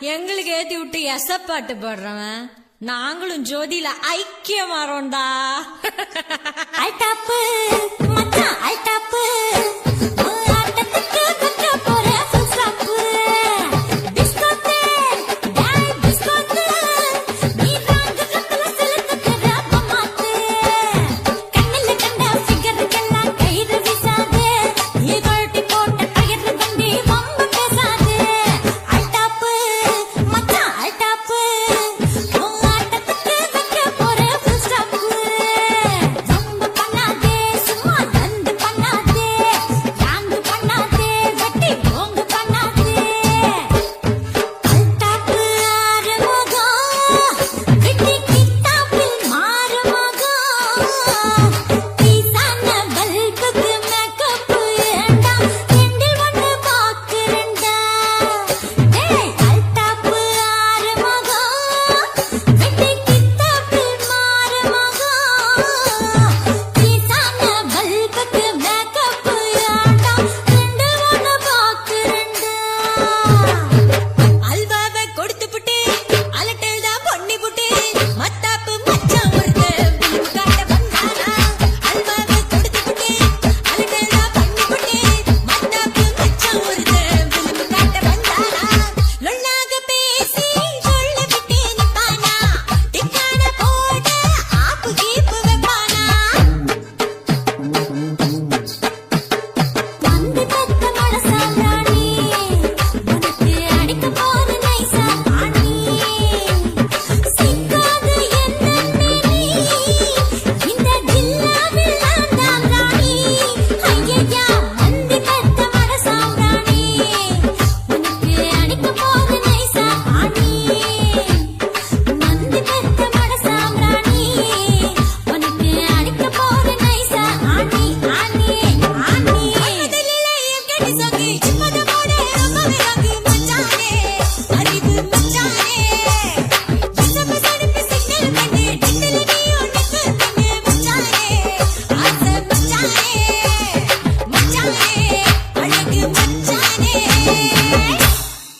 எங்களுக்கு ஏத்தி விட்டு எசப்பாட்டு போடுறவன். நாங்களும் ஜோதியில ஐக்கியமாறோம்டா. அல்டாப்பு மச்சான் Ah!